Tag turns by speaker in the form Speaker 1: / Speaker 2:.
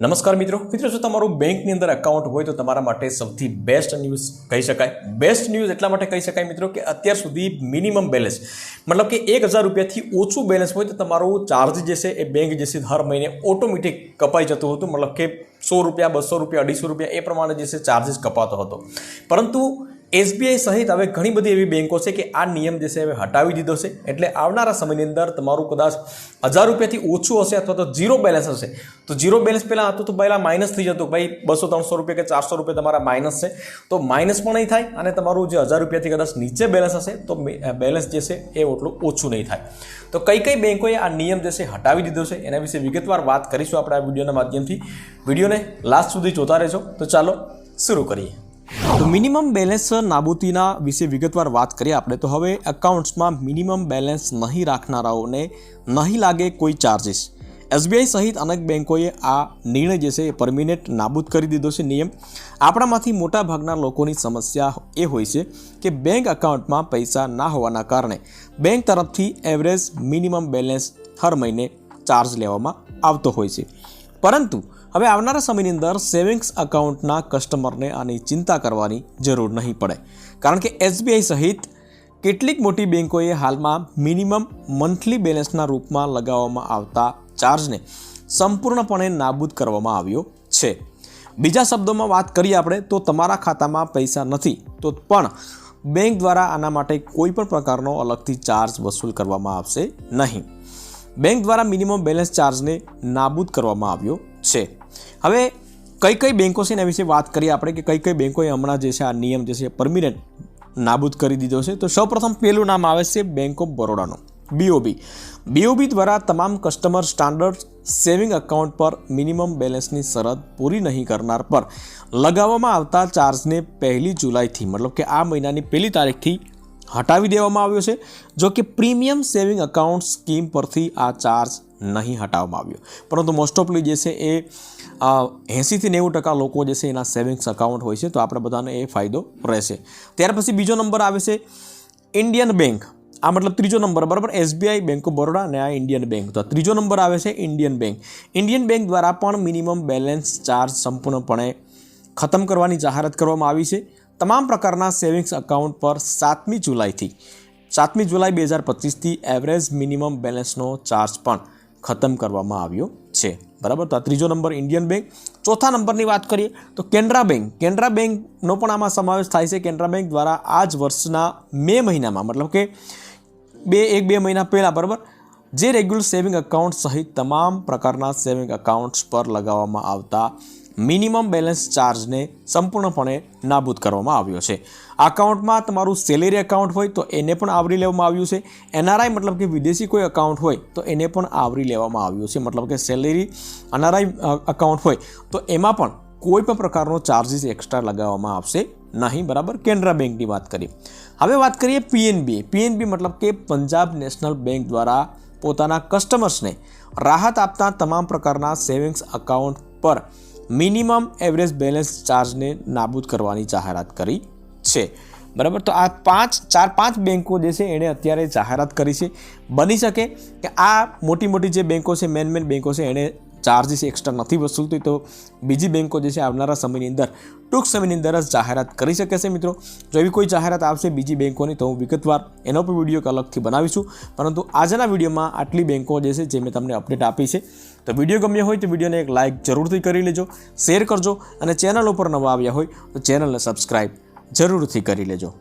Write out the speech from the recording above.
Speaker 1: નમસ્કાર મિત્રો. મિત્રો, જો તમારું બેંકની અંદર એકાઉન્ટ હોય તો તમારા માટે સૌથી બેસ્ટ ન્યૂઝ કહી શકાય. બેસ્ટ ન્યૂઝ એટલા માટે કહી શકાય મિત્રો કે અત્યાર સુધી મિનિમમ બેલેન્સ મતલબ કે એક હજાર રૂપિયાથી ઓછું બેલેન્સ હોય તો તમારું ચાર્જ જે છે એ બેંક જે છે હર મહિને ઓટોમેટિક કપાઈ જતું હતું. મતલબ કે સો રૂપિયા, બસો રૂપિયા, અઢીસો રૂપિયા એ પ્રમાણે જે છે ચાર્જિસ કપાતો હતો. પરંતુ એસબીઆઈ સહિત હવે ઘણી બધી એવી બેંકો છે કે આ નિયમ જે છે હવે હટાવી દીધો છે. એટલે આવનારા સમયની અંદર તમારું કદાચ હજાર રૂપિયાથી ઓછું હશે અથવા તો ઝીરો બેલેન્સ હશે. તો ઝીરો બેલેન્સ પહેલાં હતું તો પહેલાં માઇનસ થઈ જતું. ભાઈ, બસો, ત્રણસો રૂપિયા કે ચારસો રૂપિયા તમારા માઇનસ છે. તો માઇનસ પણ નહીં થાય અને તમારું જે હજાર રૂપિયાથી કદાચ નીચે બેલેન્સ હશે, તો બેલેન્સ જે છે એ એટલું ઓછું નહીં થાય. તો કઈ કઈ બેંકોએ આ નિયમ જે છે હટાવી દીધો છે, એના વિશે વિગતવાર વાત કરીશું આપણે આ વિડીયોના માધ્યમથી. વિડીયોને લાસ્ટ સુધી જોતા રહેજો. તો ચાલો, શરૂ કરીએ. તો મિનિમમ બેલેન્સ નાબૂદીના વિશે વિગતવાર વાત કરીએ આપણે, તો હવે એકાઉન્ટ્સમાં મિનિમમ બેલેન્સ નહીં રાખનારાઓને નહીં લાગે કોઈ ચાર્જિસ એસબીઆઈ સહિત અનેક બેન્કોએ આ નિર્ણય જે છે એ પરમિનેન્ટ નાબૂદ કરી દીધો છે નિયમ. આપણામાંથી મોટાભાગના લોકોની સમસ્યા એ હોય છે કે બેંક એકાઉન્ટમાં પૈસા ના હોવાના કારણે બેંક તરફથી એવરેજ મિનિમમ બેલેન્સ હર મહિને ચાર્જ લેવામાં આવતો હોય છે. પરંતુ હવે આવનારા સમયની અંદર સેવિંગ્સ અકાઉન્ટના કસ્ટમરને આની ચિંતા કરવાની જરૂર નહીં પડે. કારણ કે એસબીઆઈ સહિત કેટલીક મોટી બેન્કોએ હાલમાં મિનિમમ મંથલી બેલેન્સના રૂપમાં લગાવવામાં આવતા ચાર્જને સંપૂર્ણપણે નાબૂદ કરવામાં આવ્યો છે. બીજા શબ્દોમાં વાત કરીએ આપણે, તો તમારા ખાતામાં પૈસા નથી, તો પણ બેંક દ્વારા આના માટે કોઈ પણ પ્રકારનો અલગથી ચાર્જ વસૂલ કરવામાં આવશે નહીં. બેંક દ્વારા મિનિમમ બેલેન્સ ચાર્જને નાબૂદ કરવામાં આવ્યો છે. હવે કઈ કઈ બેન્કો છે એના વિશે વાત કરીએ આપણે કે કઈ કઈ બેન્કોએ હમણાં જે છે આ નિયમ જે છે પરમિનન્ટ નાબૂદ કરી દીધો છે. તો સૌપ્રથમ પહેલું નામ આવે છે બેંક ઓફ બરોડાનું બીઓબી બીઓબી દ્વારા તમામ કસ્ટમર સ્ટાન્ડર્ડ સેવિંગ એકાઉન્ટ પર મિનિમમ બેલેન્સની શરત પૂરી નહીં કરનાર પર લગાવવામાં આવતા ચાર્જને પહેલી જુલાઈથી, મતલબ કે આ મહિનાની પહેલી તારીખથી હટાવી દેવામાં આવ્યો છે. જો કે પ્રીમિયમ સેવિંગ એકાઉન્ટ સ્કીમ પરથી આ ચાર્જ નહીં હટાવવામાં આવ્યો. પરંતુ મોસ્ટ ઓફલી જે છે એ એંસીથી નેવું ટકા લોકો જે છે એના સેવિંગ્સ અકાઉન્ટ હોય છે, તો આપણે બધાને એ ફાયદો રહેશે. ત્યાર પછી બીજો નંબર આવે છે ઇન્ડિયન બેંક આ મતલબ ત્રીજો નંબર, બરાબર? એસબીઆઈ બેંક ઓફ બરોડા અને આ ઇન્ડિયન બેંક તો ત્રીજો નંબર આવે છે ઇન્ડિયન બેંક ઇન્ડિયન બેંક દ્વારા પણ મિનિમમ બેલેન્સ ચાર્જ સંપૂર્ણપણે ખતમ કરવાની જાહેરાત કરવામાં આવી છે. તમામ પ્રકારના સેવિંગ્સ અકાઉન્ટ પર સાતમી જુલાઈથી, સાતમી જુલાઈ બે હજાર પચીસથી એવરેજ મિનિમમ બેલેન્સનો ચાર્જ પણ ખતમ કરવામાં આવ્યો છે. બરાબર? તો આ ત્રીજો નંબર ઇન્ડિયન બેંક. ચોથા નંબરની વાત કરીએ તો કેનરા બેંક. કેનરા બેંકનો પણ આમાં સમાવેશ થાય છે. કેનરા બેંક દ્વારા આ જ વર્ષના મે મહિનામાં, મતલબ કે બે, એક, બે મહિના પહેલાં, બરાબર? જે રેગ્યુલર સેવિંગ એકાઉન્ટ સહિત તમામ પ્રકારના સેવિંગ એકાઉન્ટ્સ પર લગાવવામાં આવતા મિનિમમ બેલેન્સ ચાર્જને સંપૂર્ણપણે નાબૂદ કરવામાં આવ્યો છે. અકાઉન્ટમાં તમારું સેલેરી એકાઉન્ટ હોય તો એને પણ આવરી લેવામાં આવ્યું છે. એનઆરઆઈ મતલબ કે વિદેશી કોઈ એકાઉન્ટ હોય તો એને પણ આવરી લેવામાં આવ્યું છે. મતલબ કે સેલેરી એનઆરઆઈ અકાઉન્ટ હોય તો એમાં પણ કોઈ પણ પ્રકારનો ચાર્જિસ એક્સ્ટ્રા લગાવવામાં આવશે નહીં. બરાબર? કેનરા બેંકની વાત કરીએ. હવે વાત કરીએ પીએનબી પીએનબી મતલબ કે પંજાબ નેશનલ બેંક દ્વારા પોતાના કસ્ટમર્સને રાહત આપતા તમામ પ્રકારના સેવિંગ્સ એકાઉન્ટ પર મિનિમમ એવરેજ બેલેન્સ ચાર્જને નાબૂદ કરવાની જાહેરાત કરી છે. બરાબર? તો આ પાંચ, ચાર, પાંચ બેન્કો જે છે એણે અત્યારે જાહેરાત કરી છે. બની શકે કે આ મોટી મોટી જે બેન્કો છે મેન મેન બેન્કો છે, એણે ચાર્જીસ એક્સ્ટ્રા નથી વસૂલતી, તો બીજી બેન્કો જે છે આવનારા સમયની અંદર ટૂંક સમયની અંદર જ જાહેરાત કરી શકે છે મિત્રો. જો એવી કોઈ જાહેરાત આવશે બીજી બેન્કોની તો હું વિગતવાર એનો પણ વીડિયો અલગથી બનાવીશું. પરંતુ આજના વિડીયોમાં આટલી બેન્કો જે છે, જે મેં તમને અપડેટ આપી છે, તો વીડિયો ગમ્યો હોય તો વિડીયોને એક લાઇક જરૂરથી કરી લેજો, શેર કરજો અને ચેનલ ઉપર નવા આવ્યા હોય તો ચેનલને સબસ્ક્રાઈબ જરૂરથી કરી લેજો.